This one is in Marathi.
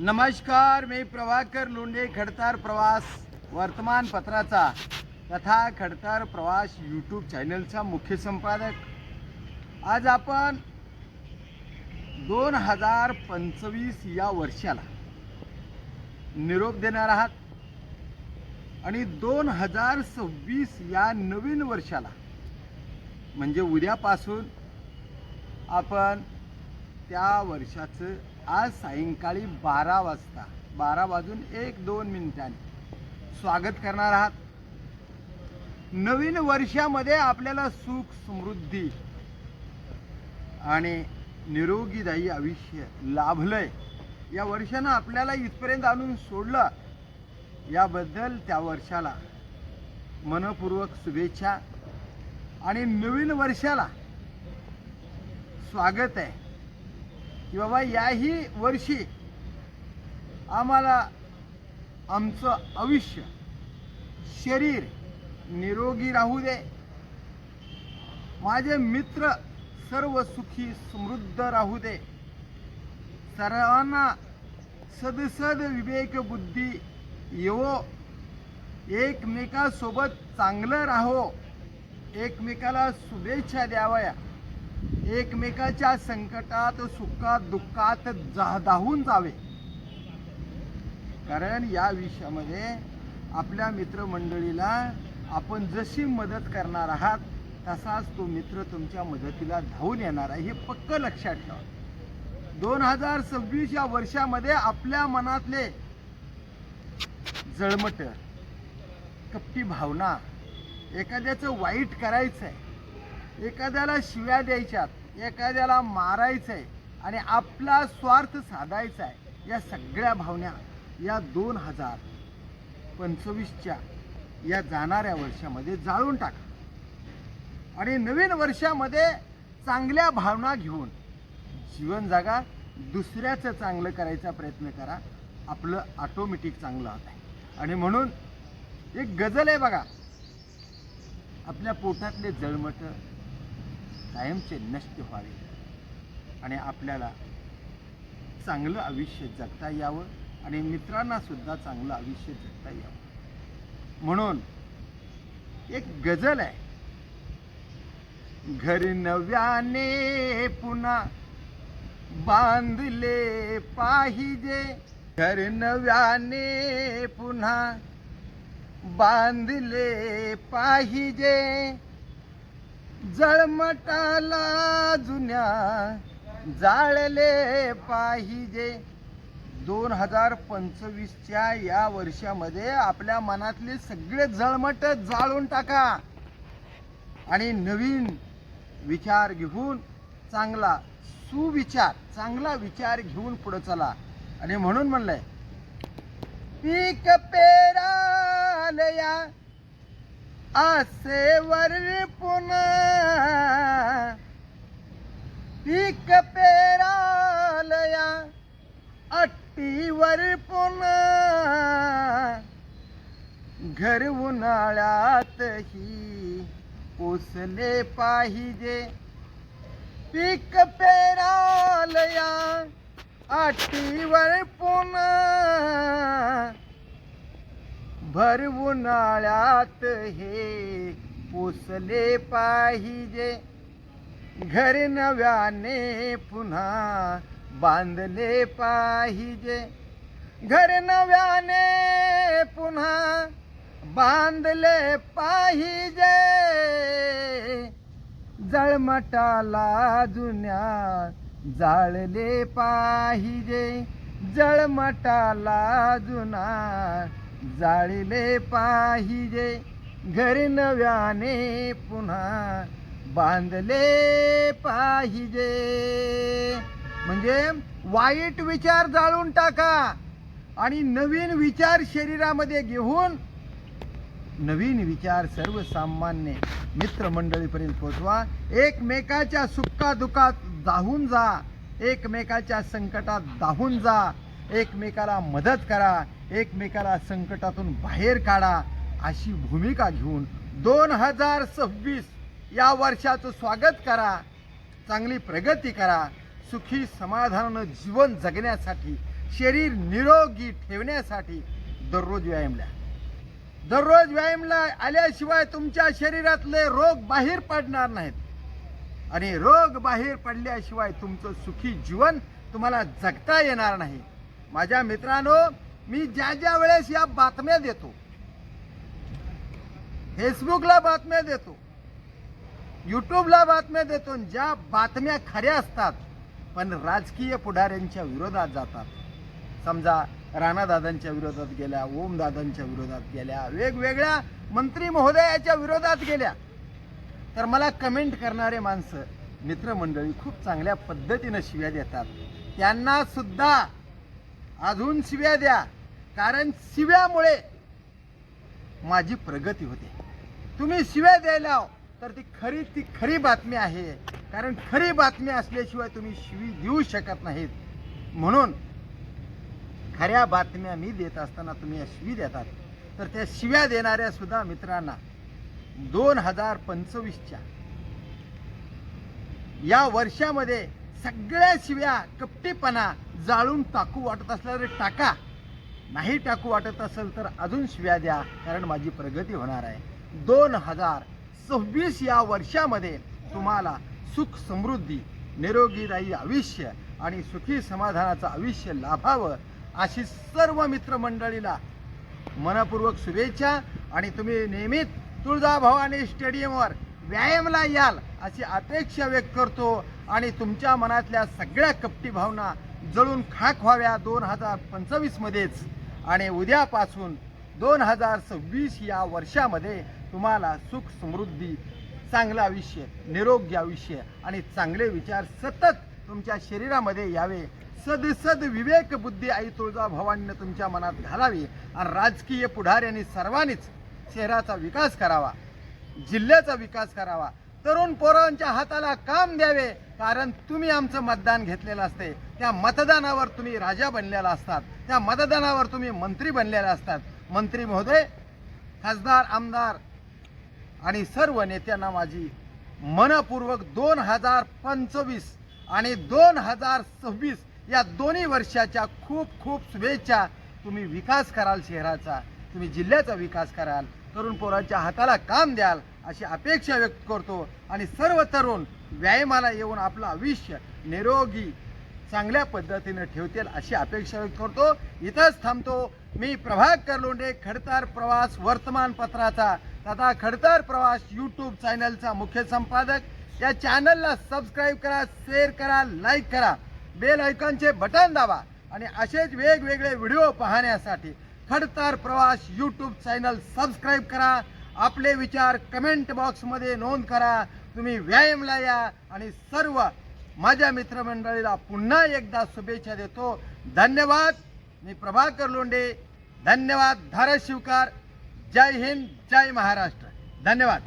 नमस्कार मी प्रभाकर लोंढे खडतार प्रवास वर्तमानपत्राचा तथा खडतार प्रवास यूट्यूब चॅनलचा मुख्य संपादक. आज आपण दोन हजार पंचवीस या वर्षाला निरोप देणार आहात आणि दोन हजार सव्वीस या नवीन वर्षाला म्हणजे उद्यापासून आपण त्या वर्षाचं आज सायंकाळी बारा वाजता बारा वाजून एक दोन मिनिटांनी स्वागत करणार आहात. नवीन वर्षामध्ये आपल्याला सुख समृद्धी आणि निरोगीदायी आयुष्य लाभलंय. या वर्षानं आपल्याला इथपर्यंत आणून सोडलं. याबद्दल त्या वर्षाला मनपूर्वक शुभेच्छा आणि नवीन वर्षाला स्वागत आहे. की बाबा याही वर्षी आम्हाला आमचं आयुष्य शरीर निरोगी राहू दे. माझे मित्र सर्व सुखी समृद्ध राहू दे. सर्वांना सदसद विवेक बुद्धी येवो. एकमेकासोबत चांगलं राहो. एकमेकाला शुभेच्छा द्यावया. एकमेकाच्या संकटात सुखात दुःखात जा धावून जावे. कारण या विषयामध्ये आपल्या मित्रमंडळीला आपण जशी मदत करणार आहात तसाच तो मित्र तुमच्या मदतीला धावून येणार आहे हे पक्क लक्षात ठेवा. दोन हजार सव्वीस या वर्षामध्ये आपल्या मनातले जळमट कपटी भावना एखाद्याचं वाईट करायचं आहे एखाद्याला शिव्या द्यायच्यात एखाद्याला मारायचं आहे आणि आपला स्वार्थ साधायचा आहे या सगळ्या भावना या दोन हजार पंचवीसच्या या जाणाऱ्या वर्षामध्ये जाळून टाका. आणि नवीन वर्षामध्ये चांगल्या भावना घेऊन जीवन जागा दुसऱ्याचं चांगलं करायचा प्रयत्न करा आपलं ऑटोमॅटिक चांगलं होत आहे. आणि म्हणून एक गजल आहे बघा आपल्या पोटातले जळमट कायमचे नष्ट व्हावे. आणि आपल्याला चांगलं आयुष्य जगता यावं आणि मित्रांनासुद्धा चांगलं आयुष्य जगता यावं. म्हणून एक गजल आहे. घर नव्याने पुन्हा बांधले पाहिजे. घर नव्याने पुन्हा बांधले पाहिजे. जळमटाला जुन्या जाळले पाहिजे. दोन हजार पंचवीसच्या या वर्षामध्ये आपल्या मनातले सगळे जळमट जाळून टाका. आणि नवीन विचार घेऊन चांगला सुविचार चांगला विचार घेऊन पुढे चला. आणि म्हणून म्हणलंय पीक पेरालया आसेवर पुन्हा पीक पेरालया. अट्टीवर पुन्हा घर उन्हाळ्यातही पोसले पाहिजे. पीक पेरालया. आटीवर पुन्हा भर उन्हाळ्यात हे पोसले पाहिजे. घर नव्याने पुन्हा बांधले पाहिजे. घर नव्याने पुन्हा बांधले पाहिजे. जळमटाला जुन्या जाळले पाहिजे. जळमटाला जुना जाळले पाहिजे. घर नव्याने पुन्हा बांधले पाहिजे. म्हणजे वाईट विचार जाळून टाका आणि नवीन विचार शरीरामध्ये घेऊन नवीन विचार सर्वसामान्य मित्रमंडळीपर्यंत पोहोचवा. एकमेकाच्या सुखादुखात दाहून जा. एकमेकाच्या संकटात दाहून जा. एकमेकाला मदत करा. एकमेकाला संकटातून बाहेर काढा अशी भूमिका घेऊन दोन हजार सव्वीस या वर्षाचं स्वागत करा चांगली प्रगती करा सुखी समाधानानं जीवन जगण्यासाठी शरीर निरोगी ठेवण्यासाठी दररोज व्यायामला दररोज व्यायामला आल्याशिवाय तुमच्या शरीरातले रोग बाहेर पडणार नाहीत. आणि रोग बाहेर पडल्याशिवाय तुमचं सुखी जीवन तुम्हाला जगता येणार नाही. माझ्या मित्रांनो मी ज्या ज्या वेळेस या बातम्या देतो फेसबुकला बातम्या देतो युट्यूबला बातम्या देतो आणि ज्या बातम्या खऱ्या असतात पण राजकीय पुढाऱ्यांच्या विरोधात जातात. समजा राणादादांच्या विरोधात गेल्या ओमदादांच्या विरोधात गेल्या वेगवेगळ्या मंत्री महोदयाच्या विरोधात गेल्या. तर मला कमेंट करणारे माणसं मित्रमंडळी खूप चांगल्या पद्धतीनं शिव्या देतात. त्यांना सुद्धा अजून शिव्या द्या. कारण शिव्यामुळे माझी प्रगती होते. तुम्ही शिव्या द्यायला तर ती खरी ती खरी बातमी आहे. कारण खरी बातमी असल्याशिवाय तुम्ही शिवी देऊ शकत नाहीत. म्हणून खऱ्या बातम्या मी देत असताना तुम्ही या शिवी देतात तर त्या शिव्या देणाऱ्या सुद्धा मित्रांना दोन हजार पंचवीसच्या या वर्षामध्ये सगळ्या शिव्या कपटीपणा जाळून टाकू वाटत असल्या तरी टाका. नाही टाकू वाटत असेल तर अजून शिव्या द्या कारण माझी प्रगती होणार आहे. दोन हजार सव्वीस या वर्षामध्ये तुम्हाला सुख समृद्धी निरोगीदायी आयुष्य आणि सुखी समाधानाचं आयुष्य लाभावं अशी सर्व मित्रमंडळीला मनपूर्वक शुभेच्छा आणि तुम्ही नेहमीच तुळजाभवानी स्टेडियमवर व्यायामला याल अशी अपेक्षा व्यक्त करतो आणि तुमच्या मनातल्या सगळ्या कपटी भावना जळून खाक व्हाव्या दोन हजार पंचवीसमध्येच. आणि उद्यापासून दोन हजार सव्वीस या वर्षामध्ये तुम्हाला सुख समृद्धी चांगलं आयुष्य निरोगी आयुष्य आणि चांगले विचार सतत तुमच्या शरीरामध्ये यावे. सद सद विवेक बुद्धी आई तुळजा भवानीनं तुमच्या मनात घालावी. आणि राजकीय पुढाऱ्यांनी सर्वांनीच शहराचा विकास करावा जिल्ह्याचा विकास करावा. तरुण पोरांच्या हाताला काम द्यावे कारण तुम्ही आमचं मतदान घेतलेलं असते. त्या मतदानावर तुम्ही राजा बनलेला असतात. त्या मतदानावर तुम्ही मंत्री बनलेले असतात. मंत्री महोदय खासदार आमदार आणि सर्व नेत्यांना माझी मनपूर्वक दोन हजार पंचवीस आणि दोन हजार सव्वीस या दोन्ही वर्षाच्या खूप खूप शुभेच्छा तुम्ही विकास कराल शहराचा. तुम्ही जिल्ह्याचा विकास कराल. तरुण पोरांच्या हाताला काम द्याल. अशी अपेक्षा व्यक्त करतो. आणि सर्व तरुण व्यायामाला येऊन आपलं आयुष्य निरोगी चांगल्या पद्धतीनं ठेवतील अशी अपेक्षा व्यक्त करतो. इथंच थांबतो. मी प्रभाकर करलोंडे खडतार प्रवास वर्तमानपत्राचा तथा खडतार प्रवास यूट्यूब चॅनलचा मुख्य संपादक. या चॅनलला सबस्क्राईब करा शेअर करा लाईक करा. बेल आयकॉनचे बटन दाबा. आणि असेच वेगवेगळे व्हिडिओ पाहण्यासाठी खडतार प्रवास यूट्यूब चॅनल सबस्क्राईब करा. आपले विचार कमेंट बॉक्समध्ये नोंद करा. तुम्ही व्यायामला या आणि सर्व माझ्या मित्रमंडळीला पुन्हा एकदा शुभेच्छा देतो. धन्यवाद. मी प्रभाकर लोंडे धन्यवाद. धाराशिवकार. जय हिंद. जय महाराष्ट्र. धन्यवाद.